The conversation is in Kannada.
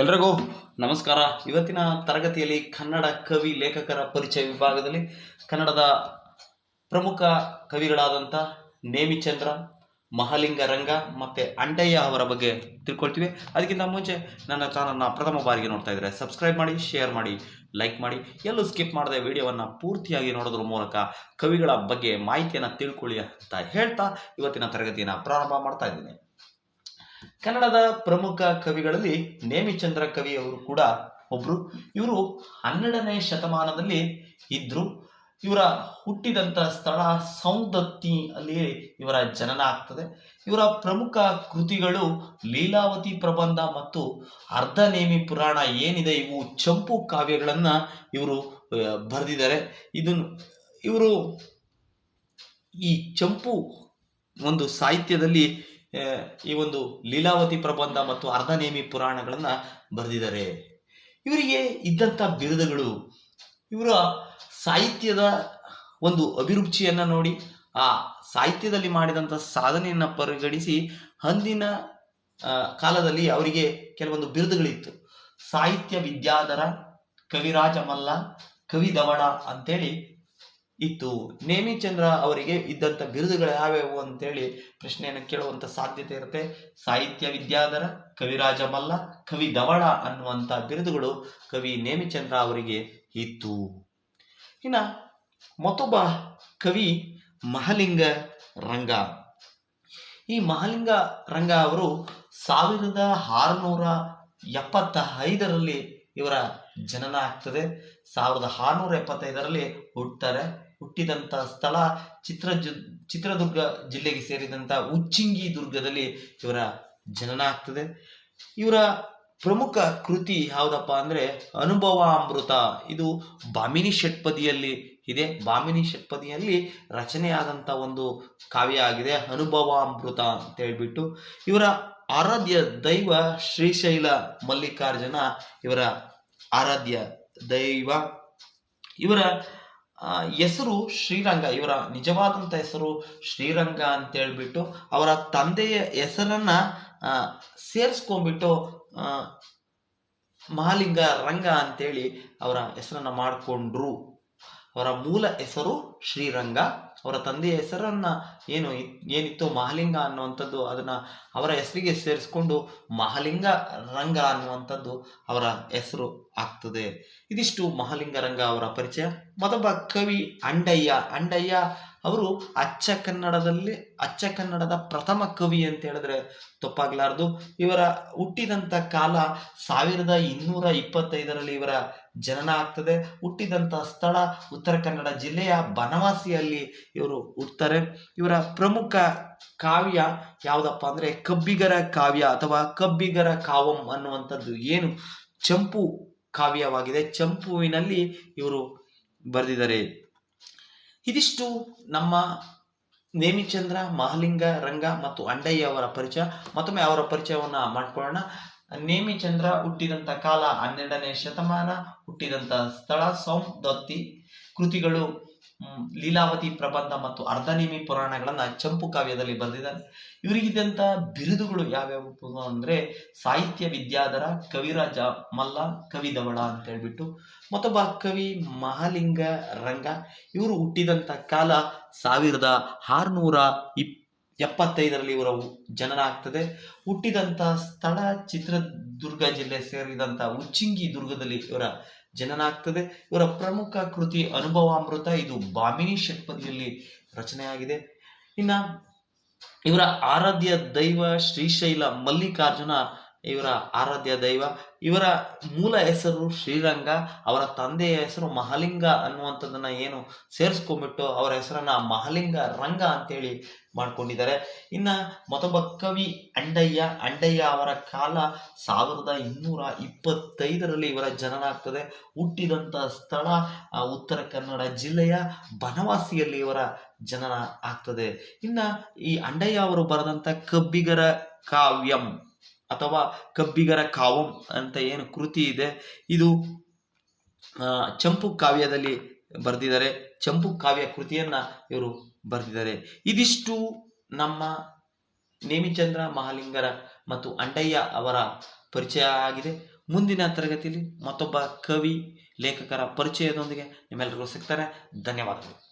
ಎಲ್ರಿಗೂ ನಮಸ್ಕಾರ. ಇವತ್ತಿನ ತರಗತಿಯಲ್ಲಿ ಕನ್ನಡ ಕವಿ ಲೇಖಕರ ಪರಿಚಯ ವಿಭಾಗದಲ್ಲಿ ಕನ್ನಡದ ಪ್ರಮುಖ ಕವಿಗಳಾದಂಥ ನೇಮಿಚಂದ್ರ ಮಹಾಲಿಂಗ ರಂಗ ಮತ್ತು ಅಂಡಯ್ಯ ಅವರ ಬಗ್ಗೆ ತಿಳ್ಕೊಳ್ತೀವಿ. ಅದಕ್ಕಿಂತ ಮುಂಚೆ ನನ್ನ ಚಾನಲ್ನ ಪ್ರಥಮ ಬಾರಿಗೆ ನೋಡ್ತಾ ಇದ್ದರೆ ಸಬ್ಸ್ಕ್ರೈಬ್ ಮಾಡಿ ಶೇರ್ ಮಾಡಿ ಲೈಕ್ ಮಾಡಿ. ಎಲ್ಲೂ ಸ್ಕಿಪ್ ಮಾಡದೆ ವಿಡಿಯೋವನ್ನು ಪೂರ್ತಿಯಾಗಿ ನೋಡೋದ್ರ ಮೂಲಕ ಕವಿಗಳ ಬಗ್ಗೆ ಮಾಹಿತಿಯನ್ನು ತಿಳ್ಕೊಳ್ಳಿ ಅಂತ ಹೇಳ್ತಾ ಇವತ್ತಿನ ತರಗತಿಯನ್ನು ಪ್ರಾರಂಭ ಮಾಡ್ತಾ ಇದ್ದೀನಿ. ಕನ್ನಡದ ಪ್ರಮುಖ ಕವಿಗಳಲ್ಲಿ ನೇಮಿಚಂದ್ರ ಕವಿ ಅವರು ಕೂಡ ಒಬ್ರು. ಇವರು ಹನ್ನೆರಡನೇ ಶತಮಾನದಲ್ಲಿ ಇದ್ರು. ಇವರ ಹುಟ್ಟಿದಂಥ ಸ್ಥಳ ಸೌಂದತ್ತಿ ಅಲ್ಲಿ ಇವರ ಜನನ ಆಗ್ತದೆ. ಇವರ ಪ್ರಮುಖ ಕೃತಿಗಳು ಲೀಲಾವತಿ ಪ್ರಬಂಧ ಮತ್ತು ಅರ್ಧನೇಮಿ ಪುರಾಣ ಏನಿದೆ ಇವು ಚಂಪು ಕಾವ್ಯಗಳನ್ನ ಇವರು ಬರೆದಿದ್ದಾರೆ. ಇದನ್ನು ಇವರು ಈ ಚಂಪು ಒಂದು ಸಾಹಿತ್ಯದಲ್ಲಿ ಈ ಒಂದು ಲೀಲಾವತಿ ಪ್ರಬಂಧ ಮತ್ತು ಅರ್ಧನೇಮಿ ಪುರಾಣಗಳನ್ನ ಬರೆದಿದ್ದಾರೆ. ಇವರಿಗೆ ಇದ್ದಂಥ ಬಿರುದುಗಳು, ಇವರ ಸಾಹಿತ್ಯದ ಒಂದು ಅಭಿರುಚಿಯನ್ನ ನೋಡಿ, ಆ ಸಾಹಿತ್ಯದಲ್ಲಿ ಮಾಡಿದಂಥ ಸಾಧನೆಯನ್ನ ಪರಿಗಣಿಸಿ ಅಂದಿನ ಕಾಲದಲ್ಲಿ ಅವರಿಗೆ ಕೆಲವೊಂದು ಬಿರುದುಗಳಿತ್ತು. ಸಾಹಿತ್ಯ ವಿದ್ಯಾಧರ ಕವಿರಾಜ ಮಲ್ಲ ಕವಿ ದವಡ ಅಂತೇಳಿ ಇತ್ತು. ನೇಮಿಚಂದ್ರ ಅವರಿಗೆ ಇದ್ದಂಥ ಬಿರುದುಗಳು ಯಾವ್ಯಾವು ಅಂತೇಳಿ ಪ್ರಶ್ನೆಯನ್ನು ಕೇಳುವಂತ ಸಾಧ್ಯತೆ ಇರುತ್ತೆ. ಸಾಹಿತ್ಯ ವಿದ್ಯಾಧರ ಕವಿರಾಜ ಮಲ್ಲ ಕವಿ ದವಳ ಅನ್ನುವಂಥ ಬಿರುದುಗಳು ಕವಿ ನೇಮಿಚಂದ್ರ ಅವರಿಗೆ ಇತ್ತು. ಇನ್ನ ಮತ್ತೊಬ್ಬ ಕವಿ ಮಹಲಿಂಗ ರಂಗ. ಈ ಮಹಲಿಂಗ ರಂಗ ಅವರು ಸಾವಿರದ ಆರುನೂರ ಎಪ್ಪತ್ತ ಐದರಲ್ಲಿ ಇವರ ಜನನ ಆಗ್ತದೆ. ಸಾವಿರದ ಆರುನೂರ ಎಪ್ಪತ್ತೈದರಲ್ಲಿ ಹುಟ್ಟುತ್ತಾರೆ ಹುಟ್ಟಿದಂಥ ಸ್ಥಳ ಚಿತ್ರ ಚಿತ್ರದುರ್ಗ ಜಿಲ್ಲೆಗೆ ಸೇರಿದಂಥ ಉಚ್ಚಿಂಗಿ ದುರ್ಗದಲ್ಲಿ ಇವರ ಜನನ ಆಗ್ತದೆ. ಇವರ ಪ್ರಮುಖ ಕೃತಿ ಯಾವುದಪ್ಪ ಅಂದ್ರೆ ಅನುಭವ ಅಮೃತ ಇದು ಬಾಮಿನಿ ಷಟ್ಪದಿಯಲ್ಲಿ ಇದೆ. ಬಾಮಿನಿ ಷಟ್ಪದಿಯಲ್ಲಿ ರಚನೆಯಾದಂಥ ಒಂದು ಕಾವ್ಯ ಆಗಿದೆ ಅನುಭವ ಅಮೃತ ಅಂತ ಹೇಳ್ಬಿಟ್ಟು. ಇವರ ಆರಾಧ್ಯ ದೈವ ಶ್ರೀಶೈಲ ಮಲ್ಲಿಕಾರ್ಜುನ ಇವರ ಆರಾಧ್ಯ ದೈವ. ಇವರ ಹೆಸರು ಶ್ರೀರಂಗ, ಇವರ ನಿಜವಾದಂಥ ಹೆಸರು ಶ್ರೀರಂಗ ಅಂತ ಹೇಳ್ಬಿಟ್ಟು ಅವರ ತಂದೆಯ ಹೆಸರನ್ನ ಸೇರಿಸ್ಕೊಂಡ್ಬಿಟ್ಟು ಮಹಾಲಿಂಗ ರಂಗ ಅಂತೇಳಿ ಅವರ ಹೆಸರನ್ನ ಮಾಡಿಕೊಂಡ್ರು. ಅವರ ಮೂಲ ಹೆಸರು ಶ್ರೀರಂಗ. ಅವರ ತಂದೆಯ ಹೆಸರನ್ನ ಏನು ಏನಿತ್ತು ಮಹಾಲಿಂಗ ಅನ್ನುವಂಥದ್ದು, ಅದನ್ನ ಅವರ ಹೆಸರಿಗೆ ಸೇರಿಸ್ಕೊಂಡು ಮಹಾಲಿಂಗ ರಂಗ ಅನ್ನುವಂಥದ್ದು ಅವರ ಹೆಸರು ಆಗ್ತದೆ. ಇದಿಷ್ಟು ಮಹಾಲಿಂಗ ರಂಗ ಅವರ ಪರಿಚಯ. ಮತ್ತೊಬ್ಬ ಕವಿ ಅಂಡಯ್ಯ. ಅಂಡಯ್ಯ ಅವರು ಅಚ್ಚ ಕನ್ನಡದಲ್ಲಿ, ಅಚ್ಚ ಕನ್ನಡದ ಪ್ರಥಮ ಕವಿ ಅಂತ ಹೇಳಿದ್ರೆ ತಪ್ಪಾಗ್ಲಾರ್ದು. ಇವರ ಹುಟ್ಟಿದಂಥ ಕಾಲ ಸಾವಿರದ ಇನ್ನೂರ ಇಪ್ಪತ್ತೈದರಲ್ಲಿ ಇವರ ಜನನ ಆಗ್ತದೆ. ಹುಟ್ಟಿದಂಥ ಸ್ಥಳ ಉತ್ತರ ಕನ್ನಡ ಜಿಲ್ಲೆಯ ಬನವಾಸಿಯಲ್ಲಿ ಇವರು ಹುಟ್ಟುತ್ತಾರೆ ಇವರ ಪ್ರಮುಖ ಕಾವ್ಯ ಯಾವುದಪ್ಪ ಅಂದ್ರೆ ಕಬ್ಬಿಗರ ಕಾವ್ಯ ಅಥವಾ ಕಬ್ಬಿಗರ ಕಾವಂ ಅನ್ನುವಂಥದ್ದು ಏನು? ಚಂಪು ಕಾವ್ಯವಾಗಿದೆ. ಚಂಪುವಿನಲ್ಲಿ ಇವರು ಬರೆದಿದ್ದಾರೆ. ಇದಿಷ್ಟು ನಮ್ಮ ನೇಮಿಚಂದ್ರ, ಮಹಲಿಂಗ, ರಂಗ ಮತ್ತು ಅಂಡಯ್ಯ ಅವರ ಪರಿಚಯ. ಮತ್ತೊಮ್ಮೆ ಅವರ ಪರಿಚಯವನ್ನು ಮಾಡ್ಕೊಳ್ಳೋಣ. ನೇಮಿಚಂದ್ರ ಹುಟ್ಟಿದಂತ ಕಾಲ ಹನ್ನೆರಡನೇ ಶತಮಾನ, ಹುಟ್ಟಿದಂತ ಸ್ಥಳ ಸೌಂದತ್ತಿ ಕೃತಿಗಳು ಲೀಲಾವತಿ ಪ್ರಬಂಧ ಮತ್ತು ಅರ್ಧನೇಮಿ ಪುರಾಣಗಳನ್ನ ಚಂಪು ಕಾವ್ಯದಲ್ಲಿ ಬರೆದಿದ್ದಾರೆ. ಇವರಿಗಿದ್ದಂತ ಬಿರುದುಗಳು ಯಾವ್ಯಾವು ಅಂದ್ರೆ ಸಾಹಿತ್ಯ ವಿದ್ಯಾಧರ ಕವಿರಾಜ ಮಲ್ಲ ಕವಿದವಳ ಅಂತ ಹೇಳ್ಬಿಟ್ಟು ಮತ್ತೊಬ್ಬ ಕವಿ ಮಹಾಲಿಂಗ ರಂಗ. ಇವರು ಹುಟ್ಟಿದಂಥ ಕಾಲ ಸಾವಿರದ ಆರುನೂರ ಇಪ್ ಎಪ್ಪತ್ತೈದರಲ್ಲಿ ಇವರ ಜನನ ಆಗ್ತದೆ ಹುಟ್ಟಿದಂಥ ಸ್ಥಳ ಚಿತ್ರದುರ್ಗ ಜಿಲ್ಲೆ ಸೇರಿದಂಥ ಉಚ್ಚಿಂಗಿ ದುರ್ಗದಲ್ಲಿ ಇವರ ಜನನ ಆಗ್ತದೆ ಇವರ ಪ್ರಮುಖ ಕೃತಿ ಅನುಭವಾಮೃತ ಇದು ಬಾಮಿನಿ ಷಟ್ಪದಿಯಲ್ಲಿ ರಚನೆಯಾಗಿದೆ. ಇನ್ನ ಇವರ ಆರಾಧ್ಯ ದೈವ ಶ್ರೀಶೈಲ ಮಲ್ಲಿಕಾರ್ಜುನ ಇವರ ಆರಾಧ್ಯ ದೈವ, ಇವರ ಮೂಲ ಹೆಸರು ಶ್ರೀರಂಗ, ಅವರ ತಂದೆಯ ಹೆಸರು ಮಹಾಲಿಂಗ ಅನ್ನುವಂಥದ್ದನ್ನ ಏನು ಸೇರಿಸ್ಕೊಂಡ್ಬಿಟ್ಟು ಅವರ ಹೆಸರನ್ನ ಮಹಾಲಿಂಗ ರಂಗ ಅಂತೇಳಿ ಮಾಡ್ಕೊಂಡಿದ್ದಾರೆ. ಇನ್ನ ಮತ್ತೊಬ್ಬ ಕವಿ ಅಂಡಯ್ಯ ಅಂಡಯ್ಯ ಅವರ ಕಾಲ ಸಾವಿರದ ಇನ್ನೂರ ಇಪ್ಪತ್ತೈದರಲ್ಲಿ ಇವರ ಜನನ ಆಗ್ತದೆ ಹುಟ್ಟಿದಂಥ ಸ್ಥಳ ಉತ್ತರ ಕನ್ನಡ ಜಿಲ್ಲೆಯ ಬನವಾಸಿಯಲ್ಲಿ ಇವರ ಜನನ ಆಗ್ತದೆ. ಇನ್ನ ಈ ಅಂಡಯ್ಯ ಅವರು ಬರೆದಂತ ಕಬ್ಬಿಗರ ಕಾವ್ಯಂ. ಅಥವಾ ಕಬ್ಬಿಗರ ಕಾವಂ ಅಂತ ಏನು ಕೃತಿ ಇದೆ, ಇದು ಚಂಪು ಕಾವ್ಯದಲ್ಲಿ ಬರೆದಿದ್ದಾರೆ. ಚಂಪು ಕಾವ್ಯ ಕೃತಿಯನ್ನ ಇವರು ಬರೆದಿದ್ದಾರೆ. ಇದಿಷ್ಟು ನಮ್ಮ ನೇಮಿಚಂದ್ರ ಮಹಾಲಿಂಗರ ಮತ್ತು ಅಂಡಯ್ಯ ಅವರ ಪರಿಚಯ ಆಗಿದೆ. ಮುಂದಿನ ತರಗತಿಯಲ್ಲಿ ಮತ್ತೊಬ್ಬ ಕವಿ ಲೇಖಕರ ಪರಿಚಯದೊಂದಿಗೆ ನಿಮ್ಮೆಲ್ಲರಿಗೂ ಸಿಗ್ತಾರೆ. ಧನ್ಯವಾದಗಳು.